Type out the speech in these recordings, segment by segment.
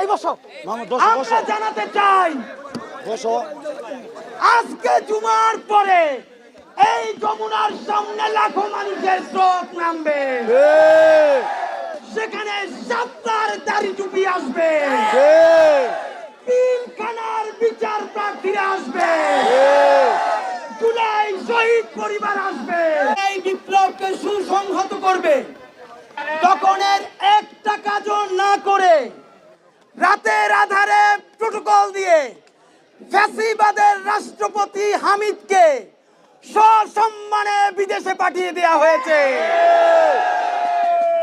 এই বসো। আমরা জানাতে চাই। বসো। আজকে জুমার পরে এই যমুনার সামনে লাখো মানুষের স্রোত নামবে। সেখানে সাতটার দাড়ি টুপি আসবে। তিনখানার বিচার প্রার্থীরা আসবে। জুলাই শহীদ পরিবার আসবে। এই বিপ্লবকে সুসংহত করবে। তখন প্রোটোকল দিয়ে ফ্যাসিবাদের রাষ্ট্রপতি হামিদকে সসম্মানে বিদেশে পাঠিয়ে দেওয়া হয়েছে।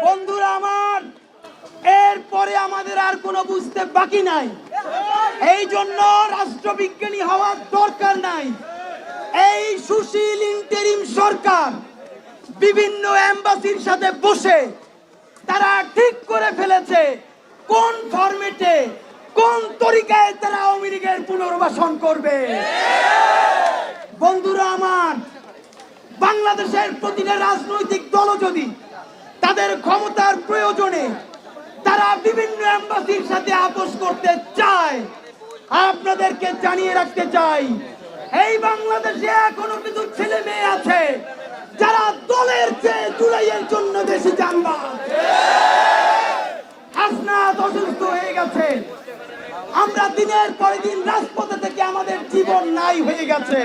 বন্ধুরা আমার, এরপরে আমাদের আর কোনো বুঝতে বাকি নাই। এই জন্য রাষ্ট্রবিজ্ঞানী হওয়ার দরকার নাই। এই সুশীল ইন্টেরিম সরকার বিভিন্ন এম্বাসির সাথে বসে তারা ঠিক করে ফেলেছে কোন ফরম্যাটে কোন তরিকায় তারা আওয়ামী লীগের পুনর্বাসন করবে? বন্ধুরা আমার, বাংলাদেশের প্রতিটা রাজনৈতিক দল যদি তাদের ক্ষমতার প্রয়োজনে তারা বিভিন্ন এম্বাসির সাথে আপোষ করতে চায়, আপনাদেরকে জানিয়ে রাখতে চাই, এই বাংলাদেশে এখনও কিছু ছেলে মেয়ে আছে যারা দলের চেয়ে জুলাইয়ের জন্য বেশি জানবা হাসনাত অসুস্থ হয়ে গেছে। আমরা দিনের পর দিন রাজপথে থেকে আমাদের জীবন নাই হয়ে গেছে।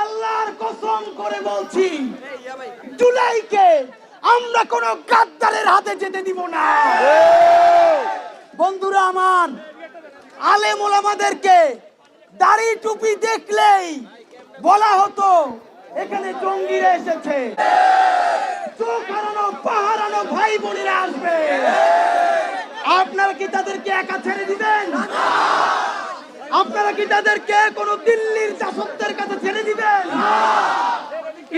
আল্লাহর কসম করে বলছি জুলাইকে আমরা কোন গাদ্দারের হাতে যেতে দিব না। বন্ধুরা আমার আলেম ওলামাদেরকে দাড়ি টুপি দেখলেই বলা হতো এখানে জঙ্গিরা এসেছে। চোখ হারানো পাহারানো ভাই বোনেরা আসবে। আপনারা কি তাদেরকে একা ছেড়ে দিবেন? আপনারা কি তাদেরকে কোন দিল্লির দাসত্বের কাছে ছেড়ে দিবেন?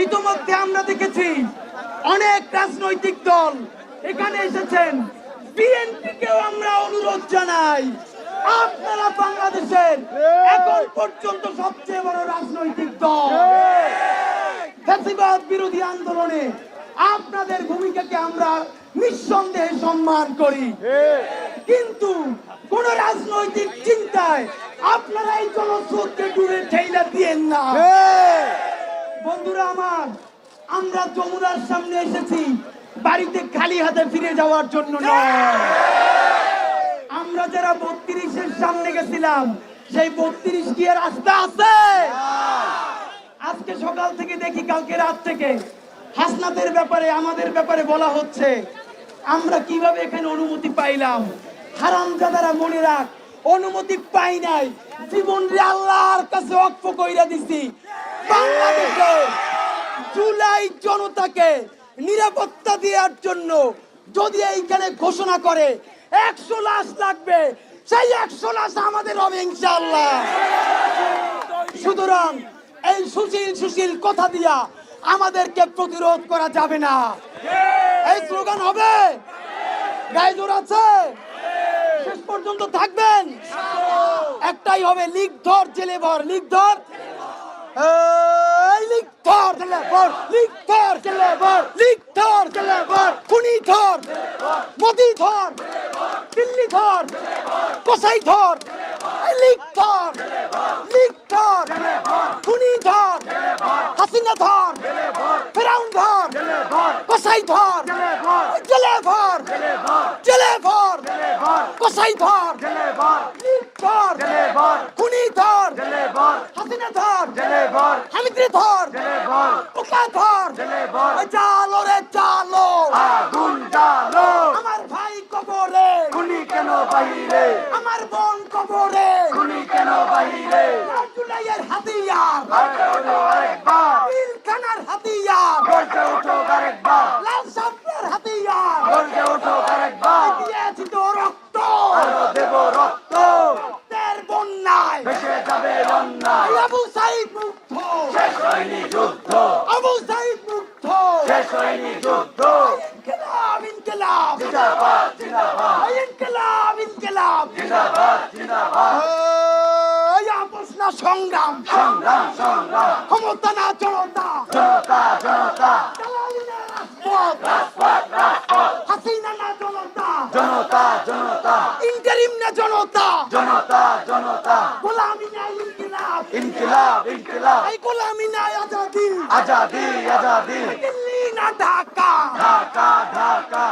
ইতোমধ্যে আমরা দেখেছি অনেক রাজনৈতিক দল এখানে এসেছেন। বিএনপি কেও আমরা অনুরোধ জানাই, আপনারা বাংলাদেশের এখন পর্যন্ত সবচেয়ে বড় রাজনৈতিক দল। বিরোধী আন্দোলনে আপনাদের ভূমিকাকে আমরা নিঃসন্দেহে সম্মান করি। কিন্তু কোন রাজনৈতিক চিন্তায় আপনারা এই জনস্রোতকে দূরে ঠেইলা দিয়েন না। বন্ধুরা আমার, আমরা যমুনার সামনে এসেছি বাড়িতে খালি হাতে ফিরে যাওয়ার জন্য নয়। আমরা যারা বত্রিশের সামনে গেছিলাম, সেই বত্রিশ কি রাস্তা আছে। আজকে সকাল থেকে দেখি, কালকে রাত থেকে হাসনাতের ব্যাপারে, আমাদের ব্যাপারে বলা হচ্ছে, আমরা কীভাবে এখানে অনুমতি পাইলাম? হারামজাদারা মনে রাখ, অনুমতি পাই নাই। জীবন রে আল্লাহর কাছে অক্ষ কইরা দিছি। বাংলাদেশে জুলাই জনতাকে নিরাপত্তা দেওয়ার জন্য যদি এইখানে ঘোষণা করে, একশো লাশ লাগবে, সেই একশো লাশ আমাদের হবে ইনশাল্লাহ সুতরাং এই সুশীল সুশীল কথা দিয়া আমাদেরকে প্রতিরোধ করা যাবে না। এই স্লোগান হবে? গায়ে জোর আছে? শেষ পর্যন্ত থাকবেন? একটাই হবে, লিগ ধর, জেলে ভর, লিগ ধর। ধর ধর ধর দিল্লি ধর কোসাই ধর। লিগ ধর লিগ ধর খুনি ধর হাসিনা ধর ফেরাউন ধর কোসাই ধর জেলে ভর জেলে ভর কোসাই ধর লিগ ধর খুনি ধর হাসিনা ধর হামিদরে ধর ওকা ধর চালো রে চালো আমার ভাই কবরে আমার বোন কবরে। জুলাইয়ের হাতিয়ার। পিলখানার হাতিয়ার। লাল সাপের হাতিয়ার। দিয়েছি তো রক্ত। রক্তের বন্যায়। এই আবু সাইদ মুগ্ধ। আবু সাইদ মুগ্ধ ইনকিলাব ইনকিলাব এই ইনকিলাব আপোষ না সংগ্রাম। ক্ষমতা না জনতা। দালালি না রাজপথ। হাসিনা না জনতা। ইন্টারিম জনতা। জনতা। জনতা গোলামি নাই ইনকিলাব। ইনকিলাব ইনকিলাব। এই গোলামি নাই আজাদি। আজাদি আজাদি। দিল্লি না ঢাকা। ঢাকা ঢাকা।